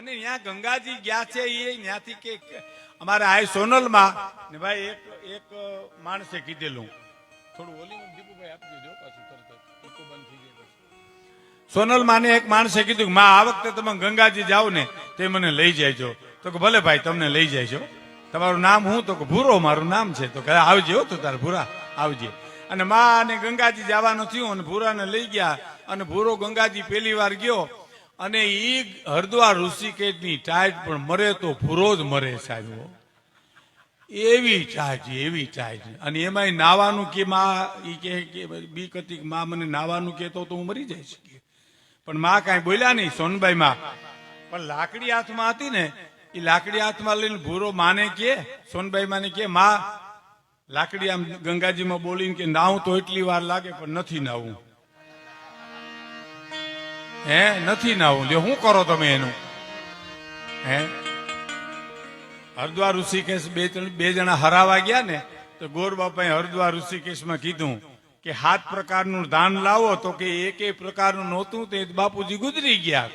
અને ત્યાં ગંગાજી ગયા છે એ ત્યાંથી કે અમારે આ સોનલમાં ને ભાઈ એક એક માણસે કીધેલું. થોડું ઓલી દીપુભાઈ આપી દેજો પાછું તરત બંધ થઈ જાય સોનલ સોનલમાં ને એક માણસે કીધું કે માં, આ વખતે તમે ગંગાજી જાઓ ને તે મને લઈ જાયજો. તો કે ભલે ભાઈ, તમને લઈ જાયજો. તમારું નામ હું? તો કે ભૂરો, મારું નામ છે. તો કે આવજે હો, તો તારે ભૂરા, આવજે. અને માં અને ગંગાજી જવાનું થયું અને ભૂરાને લઈ ગયા અને ભૂરો ગંગાજી પહેલી વાર ગયો અને એ હરદ્વાર ઋષિકેશની ટાઈટ પણ મરે તો ભૂરો જ મરે સાહેબ. એવી ચાજ એવી ચાજ અને એમાંય નાવાનું કે માં એ કે બી હતી મા મને નાવાનું કહેતો તો હું મરી જઈશ. પણ માં કાંઈ બોલ્યા નહીં, સોનબાઈ માં પણ લાકડી હાથમાં હતી ને એ લાકડી હાથમાં લઈને ભૂરો માને કે, સોનબાઈ માને કે, માં, લાકડી આમ ગંગાજીમાં બોલીને કે નાવું તો એટલી વાર લાગે પણ નથી નાવું હે? નથી નાવું જો શું કરો તમે એનું? હે? હરદ્વાર ઋષિકેશ બે બે જણા હરાવા ગયા ને, તો ગોર બાપાએ હરદ્વાર ઋષિકેશમાં કીધું કે હાથ પ્રકારનું દાન લાવો તો કે એક પ્રકારનું નહોતું તે બાપુજી ગુજરી ગયા.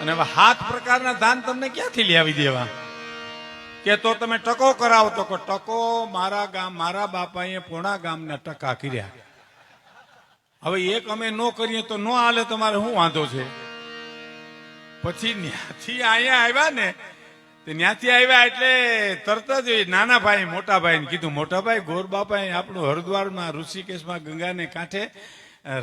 અને હવે હાથ પ્રકારના દાન તમને ક્યાંથી લાવી દેવા? કે તો તમે ટકો કરાવો તો ટકો મારા ગામ મારા બાપાએ પોણા ગામના ટકા કર્યા. હવે એક અમે નો કરીએ તો નો હાલે તમારે શું વાંધો છે? પછી ત્યાંથી અહીંયા આવ્યા ને ત્યાંથી આવ્યા એટલે તરત જ નાના ભાઈ મોટા ભાઈને કીધું મોટા ભાઈ ગોર બાપાએ આપણું હરિદ્વારમાં, ઋષિકેશમાં ગંગાને કાંઠે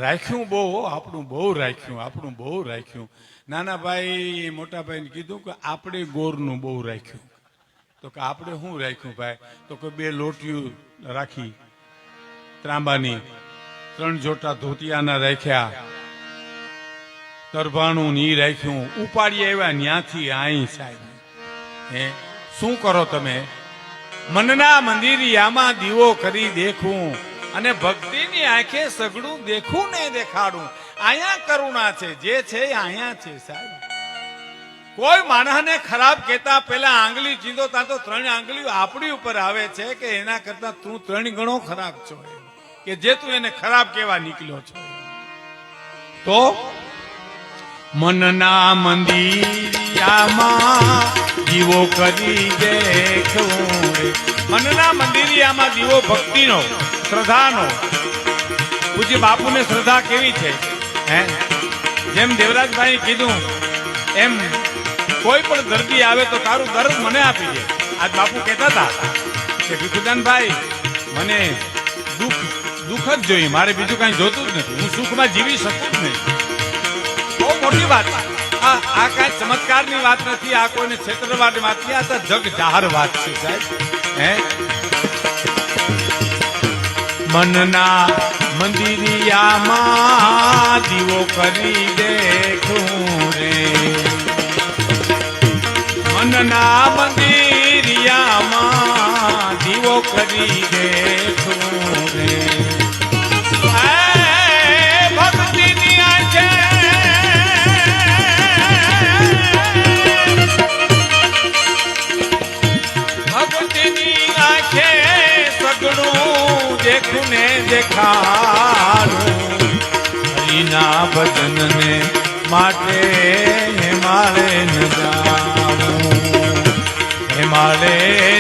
રાખ્યું બહુ આપણું બહુ રાખ્યું, આપણું બહુ રાખ્યું. નાના ભાઈ મોટા ભાઈને કીધું કે, આપણે ગોરનું બહુ રાખ્યું. તો કે, આપણે શું રાખ્યું ભાઈ? તો કે, બે લોટિયું રાખી, ત્રાંબાની. ત્રણ જોટા ધોતિયાના રાખ્યા. તરભાણું ની રાખ્યું. ઉપાડી આવ્યા ન્યાથી આઈ સાહેબ. હે, શું કરો તમે? મનના મંદિરિયામાં દીવો કરી દેખું અને ભક્તિની આંખે સગડું દેખું ને દેખાડું. અહીંયા કરુણા છે, જે છે અહીંયા છે સાહેબ. કોઈ માણસને ખરાબ કહેતા પેલા આંગળી ચીંધો તા તો ત્રણ આંગળીઓ આપણી ઉપર આવે છે કે એના કરતા તું ત્રણ ગણો ખરાબ છો. કે જે તું એને ખરાબ કેવા નીકળ્યો છો. તો? મનના મંદિરિયામાં દીવો કરી દેખું મનના મંદિરિયામાં દીવો ભક્તિનો, શ્રદ્ધાનો. પૂજ્ય બાપુને શ્રદ્ધા કેવી છે? હે? જેમ દેવરાજભાઈ કીધું, એમ કોઈ પણ દર્દી આવે તો તારું દર્દ મને આપી દે. આજ બાપુ કહેતા હતા કે ભીખુદાનભાઈ મને દુઃખ દુઃખ જ જોઈએ. મારે બીજું કઈ જોતું જ નથી. હું સુખમાં જીવી શકું જ નહીં. બહુ મોટી વાત. આ આ કાંઈ ચમત્કારની વાત નથી. આ કોઈને છેતરવાની વાત નથી. આ તો જગ જાહેર વાત છે સાહેબ. હે? મનના મંદિરિયામાં દીવો કરી દેખું રે. મનના મંદિરિયામાં દીવો કરી દેખું દેખાડું. હરિના ભજનને માટે મારે ન જાવું. હે મારે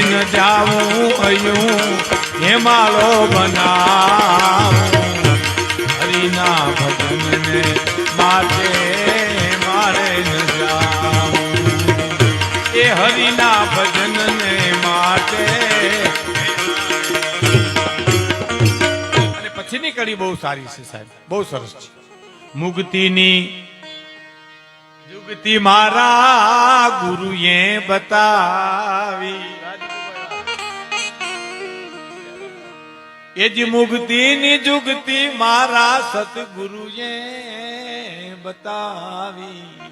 ન જાવું અયું હે માળો બનાવું. હરિના ભજનને માટે મારે ન જાવું. એ હરિના ભજનને કડી બહુ સારી છે સાહેબ. બહુ સરસ છે. મુક્તિની જુગતી મારા ગુરુએ બતાવી. એ જ મુક્તિની જુગતી મારા સતગુરુએ બતાવી.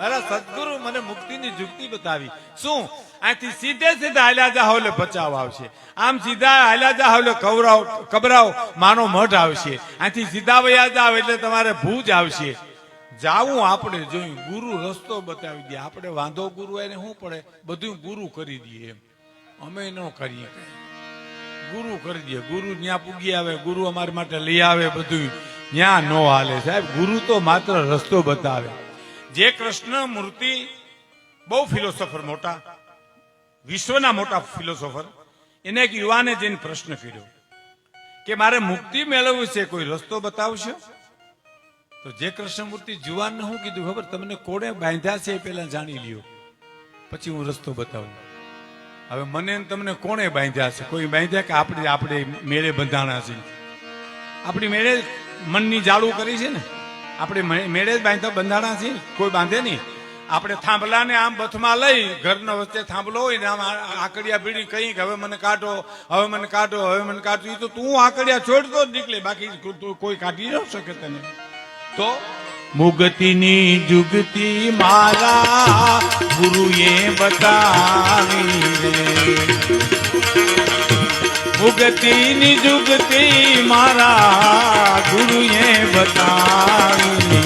મારા સદગુરુ મને મુક્તિની જુક્તિ બતાવી. શું? અહીંથી સીધે સીધા હાલ્યા જાઓ એટલે બચાવ આવશે. આમ સીધા હાલ્યા જાઓ એટલે કવરાવ કબરાવ માનો મઠ આવશે. અહીંથી સીધા વયા જાવ એટલે તમારે ભૂજ આવશે. જાવું આપણે જોયું. ગુરુ રસ્તો બતાવી દે. આપણે વાંધો ગુરુ એને શું પડે? બધું ગુરુ કરી દઈએ એમ. અમે ન કરીએ ગુરુ કરી દઈએ ગુરુ ત્યાં પૂગી આવે. ગુરુ અમારા માટે લઈ આવે બધું ત્યાં ન હાલે. સાહેબ, ગુરુ તો માત્ર રસ્તો બતાવે. જે કૃષ્ણ મૂર્તિ બહુ ફિલોસોફર મોટા, વિશ્વના મોટા ફિલોસોફર એને એક યુવાને જઈને પ્રશ્ન કર્યો કે મારે મુક્તિ મેળવવી છે, કોઈ રસ્તો બતાવશો? તો જે કૃષ્ણ મૂર્તિ જુવાનને શું કીધું, ખબર? તમને કોણે બાંધ્યા છે એ પહેલા જાણી લ્યો. પછી હું રસ્તો બતાવું. હવે મને તમને કોણે બાંધ્યા છે? કોઈ બાંધ્યા કે આપણે આપણે મેળે બંધાણા છે આપણી મેળે મનની જાળું કરી છે ને? આપણે મેળે જ બાંધતા બંધાણા છે. કોઈ બાંધે નહીં. આપણે થાંભલાને આમ બથમાં લઈ, ઘરના વચ્ચે થાંભલો હોય ને આમ આકડિયા ભીડી કહી કે હવે મને કાઢો, હવે મને કાઢો, હવે મને કાઢો. એ તો તું આકડિયા છોડતો જ નીકળે. બાકી કોઈ કાઢી ન શકે તને. તો મુગતિની જુગતી મારા ગુરુએ બતાવી રે મુગતિની જુગતી મારા ગુરુએ બતાવી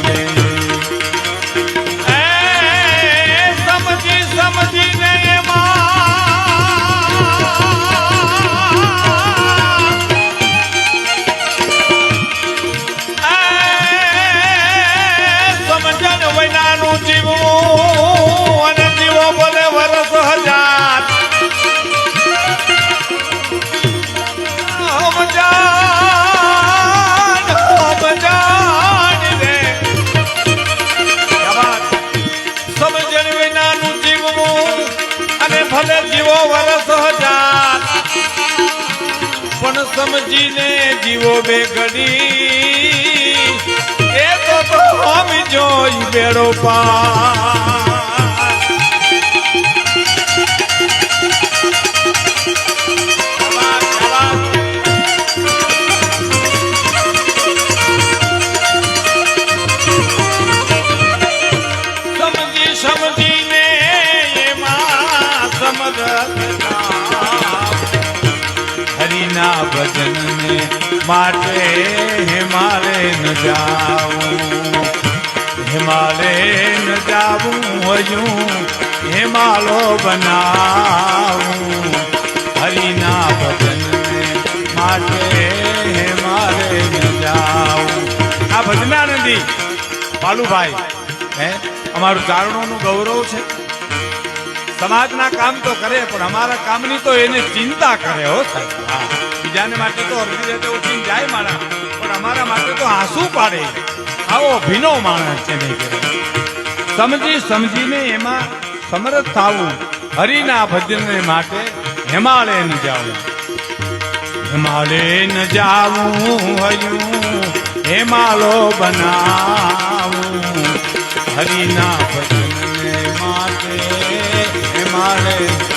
ભલે જીવો વરસ હજાર. પણ સમજીને જીવો બે ઘડી. એ તો હમ જોઈ બેડો પાર. હરિના ભજનને માટે હિમાલે ન જાઉં. હિમાલે ન જાવું હજું હિમાલો બનાવું. હરિના ભજનને માટે હિમાલે ન જાઉં. આ ભજનાનંદી બાલુભાઈ, હે? અમારું ચારણોનું ગૌરવ છે. સમાજના કામ તો કરે, પણ અમારા કામની તો એને ચિંતા કરે હો સાહેબ. બીજાને માટે તો અડધી રીતે ઉઠીને જાય માણા પણ અમારા માટે તો આંસુ પાડે. આવો ભીનો માણસ છે નહીં સમજી સમજીને એમાં સમર્થ થાવું, હરિના ભજનને માટે હિમાલય ન જાવું. હિમાલય ન જાવું હયું હિમાલો બનાવું. હરિના ભજનને માટે હિમાલય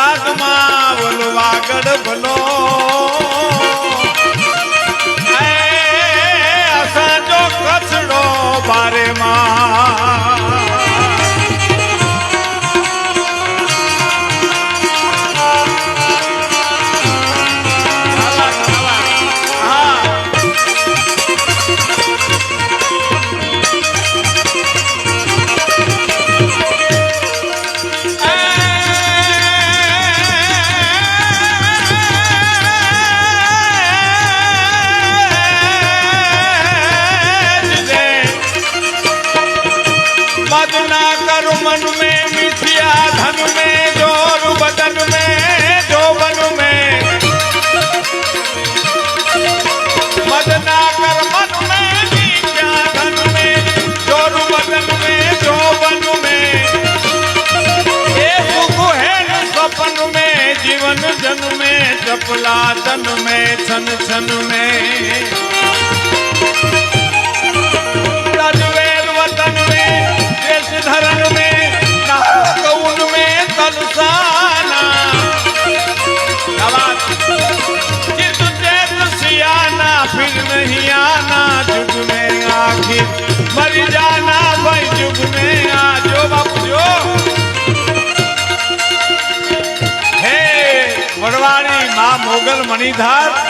પણ બોલો આગળ ભલો અસાજો કચડો બારે મોગલ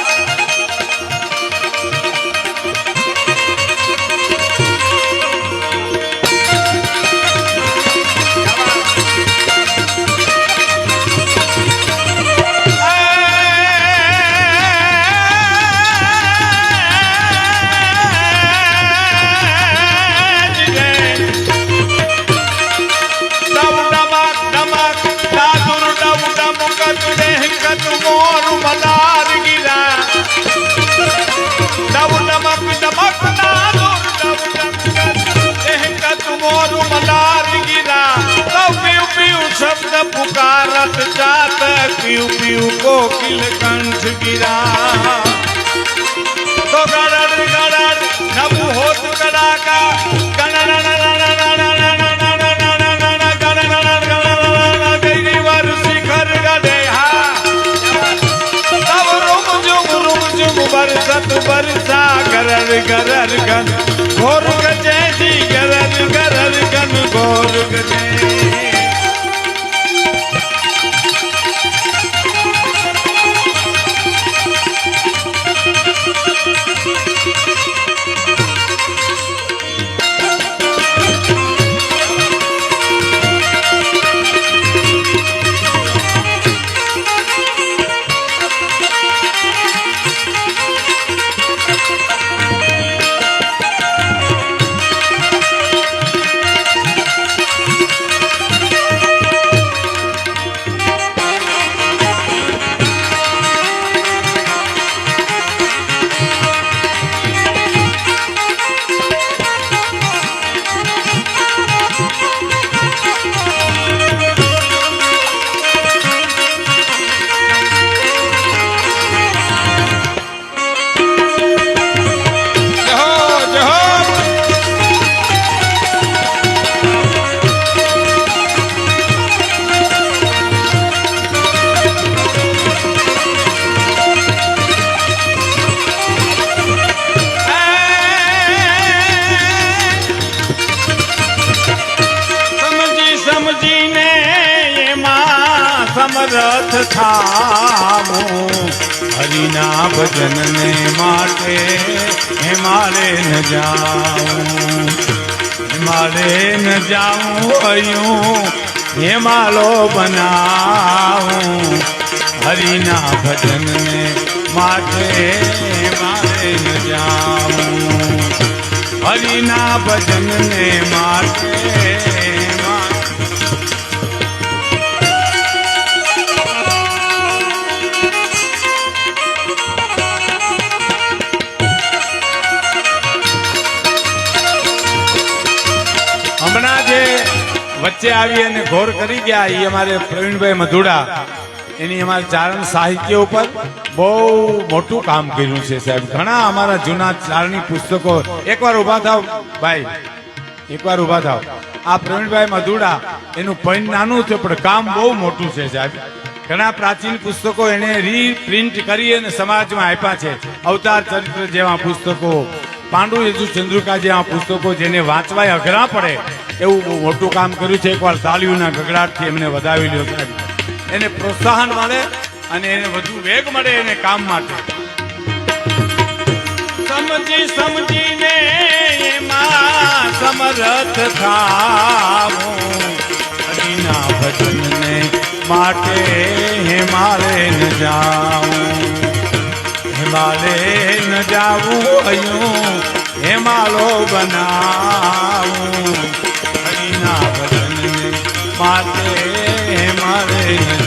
શબ્દ પુકારત જાત પીઉ પીઉ કોકિલ કંઠ ગિરા તો ગડડ ગડડ નબુ હોત કડાકા ગરર ગરર ગન ઘોર ગજે જી ગરર ગરર ગન ઘોર ગજે સમરથ થામો. હરિના ભજનને માટે હે મારે ન જાઉં. મારે ન જાઉં હયું હે માલો બનાવું. હરિના ભજનને માટે મારે ન જાઉં. હરિના ભજનને માટે વચ્ચે આવી અને ઘોર કરી ગયા એ અમારે પ્રવીણભાઈ મધુડા. એની અમારે ચારણ સાહિત્ય ઉપર બહુ મોટું કામ કર્યું છે સાહેબ. ઘણા અમારા જૂના ચારણી પુસ્તકો. એકવાર ઊભા થાવ, ભાઈ. એકવાર ઊભા થાવ. આ પ્રવીણભાઈ મધુડા, એનું પૈન નાનું છે, પણ કામ બહુ મોટું છે સાહેબ. ઘણા પ્રાચીન પુસ્તકો એને રીપ્રિન્ટ કરી અને સમાજમાં આપ્યા છે. અવતાર ચરિત્ર જેવા પુસ્તકો. પાંડુ યજુ ચંદ્રિકા આ પુસ્તકો જેને વાંચવાય અઘરા પડે, એવું બહુ મોટું કામ કર્યું છે. એકવાર તાલીઓના ગગડાટથી એમને વધાવી લ્યો એને પ્રોત્સાહન મળે અને એને વધુ વેગ મળે એને કામ માટે. સમજી, સમજીને એમાં સમરથ થાવું. હરિના ભજનને માટે હે મારે ન જાઉં હિમાલયન જાવું અયું હેમાલો બનાવું. હરિના ભજન માટે હેમાલયન